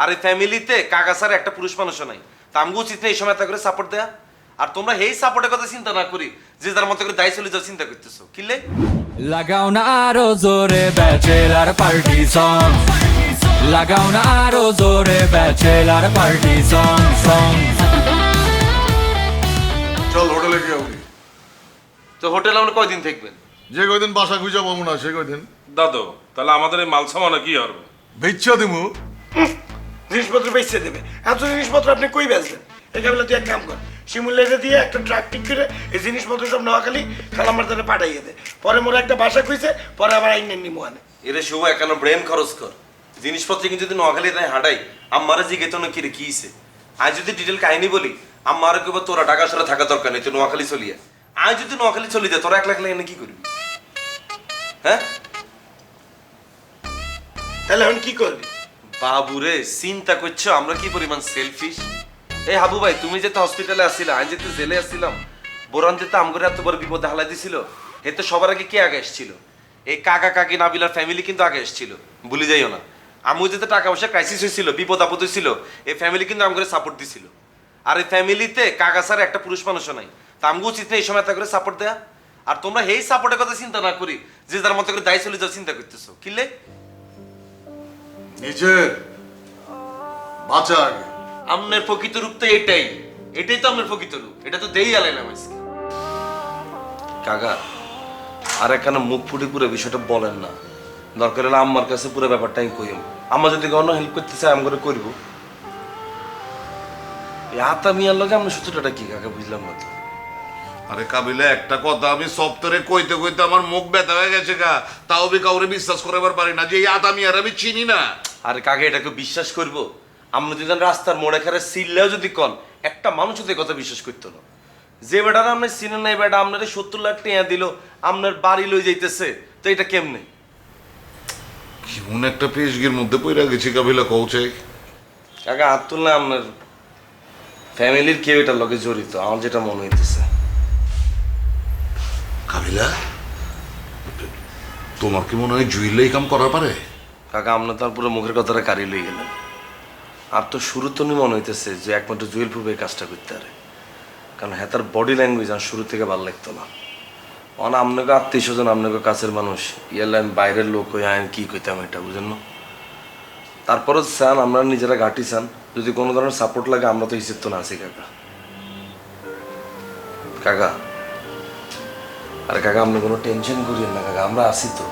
আর এই ফ্যামিলিতে কাকা স্যার একটা পুরুষ মানুষও নাই। তা আমগো উচিত নেই এই সময় এত করে সাপোর্ট দেয়া। আর তোমরা এই সাপোর্টের কথা চিন্তা না করি যে যার মতো করে দায় চলে যাও চিন্তা করতেছো। কিলে লাগাও না আরও জোরে ব্যাচেলার পার্টি সং লাগাও না আরও জোরে ব্যাচেলার পার্টি সং সং চল হোটেলে গিয়ে উঠি তো হোটেলে আমরা কয়দিন থাকবেন? যে কয়দিন বাসা খুঁজে পাবো না সে কয়দিন। দাদু তাহলে আমাদের এই মাল সামানো কি হবে? বেচ্ছা দিমু। জিনিসপত্র বেচতে দেবে। এত জিনিসপত্র আপনি কই বেচবেন? এটা বলে তুই এক কাম কর শিমুল্লাইতে দিয়ে একটা ট্রাক ঠিক করে এই জিনিসপত্র সব নোয়াখালী খালামার দ্বারা পাঠাইয়ে দে। পরে মোরা একটা বাসা খুঁজছে পরে আবার আইন নিমু আনে এরে শুভ একানো ব্রেন খরচ কর। জিনিসপত্র কিন্তু যদি নোয়াখালী তাই হাঁটাই আমারে জিজ্ঞেস না কিরে কি হইছে? আজ যদি ডিটেল কাহিনী বলি আমার কেবল তোরা ঢাকা শহরে থাকা দরকার নেই তুই নোয়াখালী চলিয়া আজ যদি নোয়াখালী চলি যায় তোরা এক লাখ এনে কি করবি? হ্যাঁ? তাহলে এখন কি করবি? বাবুরে, চিন্তা করছ? আমরা কি পরিমাণ সেলফিশ এই হাবু ভাই, তুমি যেতে হসপিটালে আসছিলা আমি যেতে জেলে আসছিলাম বোরান যেতে আমগরে এত বড় বিপদে হালাই দিছিল। এতে সবার আগে কে আগে এসেছিল এই কাকা, কাকি, নাবিলার ফ্যামিলি কিন্তু আগে এসেছিল ভুলে যাইও না। আমু যেতে টাকা পয়সা ক্রাইসিস হয়েছিল বিপদ আপদ হয়েছিল এই ফ্যামিলি কিন্তু আমগরে সাপোর্ট দিছিল। আর এই ফ্যামিলিতে কাকা স্যার একটা পুরুষ মানুষও নাই। তা আমগো উচিত না এই সময় এত করে সাপোর্ট দেয়া। আর তোমরা এই সাপোর্টের কথা চিন্তা না করি, যে যার মতো করে দায় চলে যাও চিন্তা করতেছো। কিলে নিজের বাঁচা আগে আমনের প্রকৃত রূপ তো এটাই। এটাই তো আমনের প্রকৃত রূপ। এটা তো দেই আলাইলাম আজকে কাকা আর একখানা মুখ ফুটে পুরো বিষয়টা বলেন না। দরকার হলে আম্মার কাছে পুরো ব্যাপারটা আমি কইম। আম্মা যদি অন্য হেল্প করতে চাই আমি করে করব এই আতা মিয়ার লগে আমরা সূত্রটা কি কাকা? বুঝলাম না তো। আরে কাবিলে একটা কথা আমি সপ্তাহে কইতে কইতে আমার মুখ ব্যথা হয়ে গেছে গা। তাও আমি কাউরে বিশ্বাস করাবার পারি না যে এই আদামি আর আমি চিনি না। আরে কাকে এটাকে বিশ্বাস করব? আমরা যদি রাস্তার মোড়ে খারে সিললেও যদি কন একটা মানুষ যদি কথা বিশ্বাস করতো না। যে বেটারা আপনার চিনেন নাই বেটা আপনার সত্তর লাখ টাকা দিল আপনার বাড়ি লই যাইতেছে তো এটা কেমনে? কেমন একটা পেশগির মধ্যে পড়ে গেছি কাবিলা কৌছে কাকা আব্দুল্লাহ আপনার ফ্যামিলির কেউ এটার লগে জড়িত আমার যেটা মনে হইতেছে। কাবিলা তোমার কি মনে হয় জুইলে এই কাম করার পারে? কাকা আপনার তার পুরো মুখের কথাটা কারি লই গেলেন আর তো শুরু তো মনে হইতেছে যে একমাত্র জুয়েল এই কাজটা করতে পারে। কারণ হ্যাঁ তার বডি ল্যাঙ্গুয়েজ আর শুরু থেকে ভালো লাগতো না। অন আপনাকে আত্মীয় স্বজন আপনাকে কাছের মানুষ ইয়ালে আমি বাইরের লোক হয়ে আইন কি কইতাম এটা, বুঝেন না? তারপরও চান আমরা নিজেরা ঘাটি চান যদি কোনো ধরনের সাপোর্ট লাগে, আমরা তো হিসেব তো না আছি, কাকা। কাকা আরে কাকা আপনি কোনো টেনশন করিয়েন না কাকা আমরা আছি তো।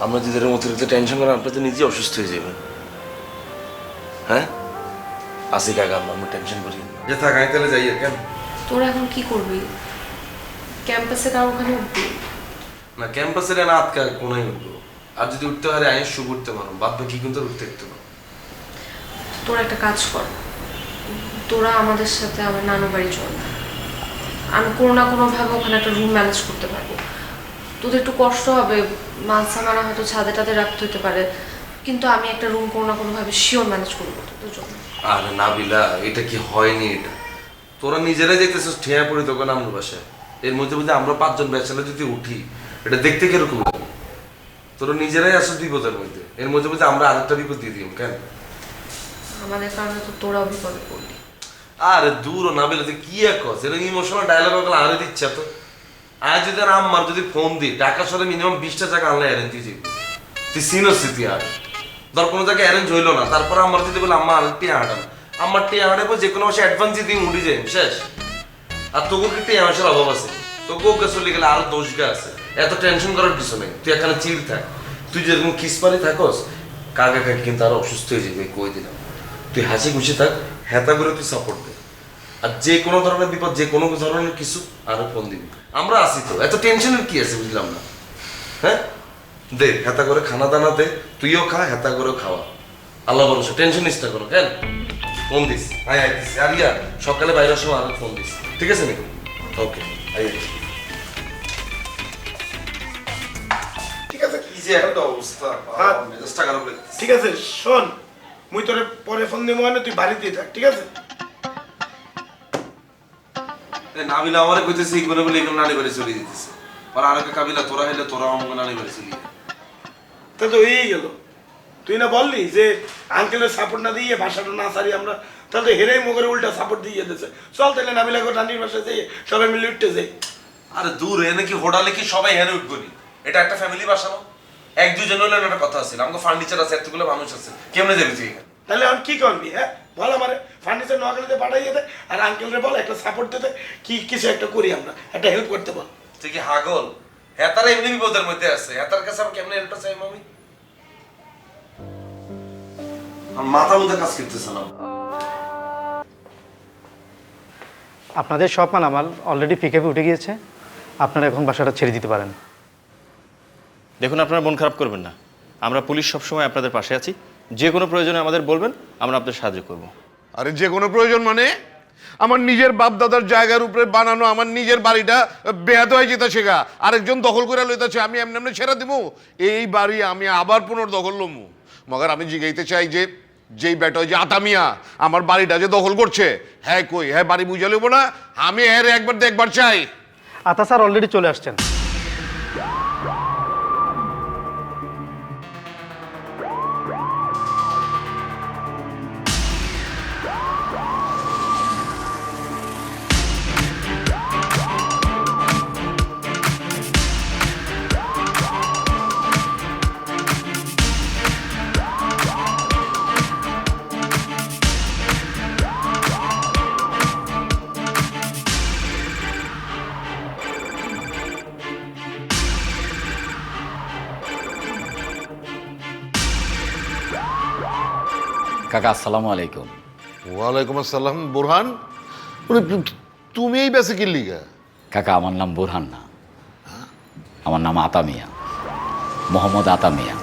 আমরা যদি এরকম অতিরিক্ত টেনশন করেন আপনি তো নিজে অসুস্থ হয়ে যাবেন। হ্যাঁ? আসি কাকা আমরা আমরা টেনশন করি যে থাক আমি তাহলে যাই আর কেন? তোরা এখন কি করবি? ক্যাম্পাসে কারও ওখানে উঠবি? না ক্যাম্পাসের না আটকা কোনায় উঠবো। আর যদি উঠতে পারে আমি শুভ উঠতে পারো। বাদ বাকি কিন্তু উঠতে দিতে পারো। তোরা একটা কাজ কর। তোরা আমাদের সাথে আমার নানু বাড়ি চল। আমি কোনো না কোনোভাবে ওখানে একটা রুম ম্যানেজ করতে পারব। তোদের একটু কষ্ট হবে মাল সামানা হয়তো ছাদে টাদে রাখতে হতে পারে কিন্তু আমি একটা রুম কোনো না কোনোভাবে শিওর ম্যানেজ করব তোদের জন্য। আরে নাবিলা এটা কি হয়নি এটা? তোরা নিজেরাই দেখতেছিস ঠেয়া পড়ি দোকান আমার বাসায়। এর মধ্যে মধ্যে আমরা পাঁচজন ব্যাচেলার যদি উঠি এটা দেখতে কীরকম তোরা নিজেরাই আসো বিপদের মধ্যে। এর মধ্যে মধ্যে আমরা আরেকটা বিপদ দিয়ে দিই কেন? আমাদের কারণে তো তোরাও বিপদে পড়লি। আরে দূর না বেলে কি কস এরকম ইমোশনাল ডায়লগ ওগুলো আরে দিচ্ছে তো আজ যদি আর আম্মার যদি ফোন দিই টাকা সরে মিনিমাম বিশটা আনলে অ্যারেঞ্জ দিয়ে তুই আর। ধর কোনো জায়গায় অ্যারেঞ্জ হইল না, তারপর আমার যদি বলে আর আমার হাঁটাবো। যে কোনো মাসে অ্যাডভান্স দিয়ে যাই শেষ। আর কি অভাব আছে? তোকেও কে চলে গেলে আরও দোষ গা আছে। এত টেনশন করার কিছু নেই। তুই এখানে চিল থাক। তুই যেরকম কিসপারি থাকস কাকি কিন্তু আরও অসুস্থ হয়ে যাবে, কই দিলাম। তুই হাসি খুশি থাক হেতা করে তুই সাপোর্ট দে আর যে কোনো ধরনের বিপদ যে কোনো ধরনের কিছু আরও ফোন দিবি। আমরা আসি তো এত টেনশনের কি আছে বুঝলাম না। হ্যাঁ? দে হেতা করে খানা দানা দে তুইও খা হেতা করেও খাওয়া। আল্লাহ ভরসা টেনশন নিস না কোনো ফোন দিস আয় আয় দিস। আর ইয়া সকালে বাইরের সময় আরও ফোন দিস। ঠিক আছে নাকি? ওকে আয় ঠিক আছে কি যে একটা অবস্থা হ্যাঁ। ঠিক আছে শোন। মুই তোরে পরে ফোন দিব মানে তুই বাড়িতেই থাক ঠিক আছে? এ নাবিলা আমারে কইতেছে এই করে বলে এগুলো নানি বাড়ি চলে যেতেছে। আর আরেকটা কাবিলা তোরা হইলে তোরা আমাকে নানি বাড়ি চলে। তা তো হয়েই গেল তুই না বললি যে আঙ্কেলের সাপোর্ট না দিয়ে ভাষাটা না সারি আমরা তাহলে হেরেই মুখের উল্টা সাপোর্ট দিয়ে দিতেছে চল তাহলে নাবিলা করে রানির বাসায় যাই সবাই মিলে উঠতে যাই। আরে দূর এনে কি হোটেলে কি সবাই হেরে উঠবো নি? এটা একটা ফ্যামিলি বাসা না? এক দুজন হলে একটা কথা আছে আমাকে ফার্নিচার আছে এতগুলো মানুষ আছে। কেমনে যাবি তুই এখানে? তাহলে এখন কি করবি হ্যাঁ? বল আমারে ফার্নিচার নোয়াখালীতে পাঠাইয়ে দে আর আঙ্কেলরে বল একটা সাপোর্ট দিতে কি কিছু একটা করি আমরা একটা হেল্প করতে বল। তুই কি হাগল? হ্যাঁ তারা এমনি বিপদের মধ্যে আছে। হ্যাঁ তার কাছে আমি কেমনে হেল্পটা চাই আমি মাথা মধ্যে কাজ করতেছে না। আপনাদের সব মালামাল অলরেডি পিকআপে উঠে গিয়েছে। আপনারা এখন বাসাটা ছেড়ে দিতে পারেন। দেখুন আপনারা মন খারাপ করবেন না। আমরা পুলিশ সবসময় আপনাদের পাশে আছি। যে কোনো প্রয়োজনে আমাদের বলবেন আমরা আপনাদের সাহায্য করব। আরে যে কোনো প্রয়োজন মানে? আমার নিজের বাপ দাদার জায়গার উপরে বানানো আমার নিজের বাড়িটা বেহাত হয়ে যেতেছে গা। আরেকজন দখল করে লইতেছে আমি এমনি এমনি ছেড়ে দিব এই বাড়ি আমি আবার পুনর্দখল লমু। মগার আমি জিগাইতে চাই যে যেই বেটা ওই যে আতামিয়া আমার বাড়িটা যে দখল করছে হ্যাঁ কই হ্যাঁ বাড়ি বুঝে লইব না? আমি হ্যাঁ একবার দেখবার চাই। আতা স্যার অলরেডি চলে আসছেন। কাকা আসসালামু আলাইকুম। ওয়ালাইকুম আসসালাম বুরহান। তুমি এই বেসে কিনলি গা কাকা আমার নাম বুরহান না। আমার নাম আতামিয়া মোহাম্মদ আতামিয়া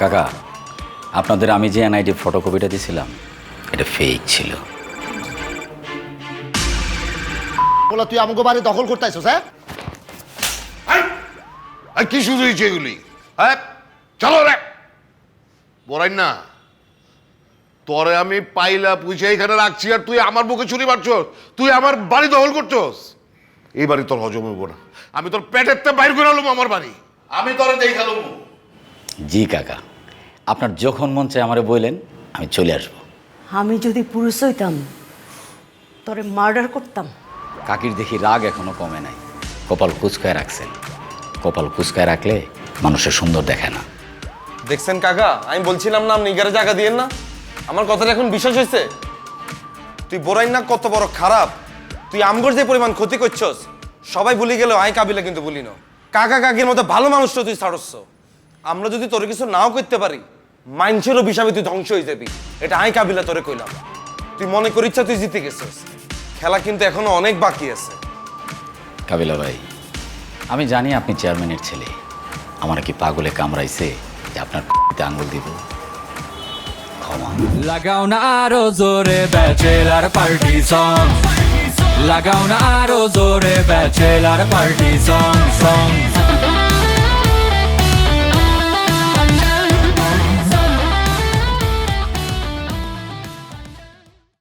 কাকা আপনাদের আমি যে এনআইডি ফটোকপিটা দিয়েছিলাম এটা ফেক ছিল। বলা তুই আমাকে বাড়ি দখল করতে আইসস হ্যাঁ আর কি শুরু হয়েছে এগুলি? হ্যাঁ? চলো রে! বড়াই না তোরে আমি পাইলা পুষে এখানে রাখছি আর তুই আমার বুকে ছুরি মারছস তুই আমার বাড়ি দখল করছস। এই বাড়ি তোর হজম হইব না। আমি তোর পেটের তে বাইর করে আলুম আমার বাড়ি। আমি তোরে দেখালুম জি কাকা। আপনার যখন মন চায় আমারে বললেন আমি চলে আসব। আমি যদি পুরুষ হইতাম তোরে মার্ডার করতাম। কাকির দেখি রাগ এখনও কমে নাই। কপাল কুচকায় রাখছেন। কপাল কুচকায় রাখলে মানুষের সুন্দর দেখে না। দেখছেন কাকা, আমি বলছিলাম না আপনি জায়গা দিয়েন না। আমার কথাটা এখন বিশ্বাস হয়েছে। তুই বোরাই না কত বড় খারাপ। তুই আমগর যে পরিমাণ ক্ষতি করছস, সবাই ভুলি গেলেও আই কাবিলা কিন্তু ভুলি না কাকা কাকির মতো ভালো মানুষটা তুই ছাড়ছ আমরা যদি তোর কিছু নাও করতে পারি মাইন্সেরও হিসাবে তুই ধ্বংস হয়ে যাবি। এটা আই কাবিলা তোরে কইলাম। তুই মনে কর ইচ্ছা তুই জিতে গেছিস। খেলা কিন্তু এখনও অনেক বাকি আছে। কাবিলা ভাই আমি জানি আপনি চেয়ারম্যানের ছেলে। আমার কি পাগলে কামড়াইছে যে আপনার আঙুল দিব? ক্ষমা। লাগাও না আরও জোরে ব্যাচেলার পার্টি সং। লাগাও না আরও জোরে ব্যাচেলার পার্টি সং সং।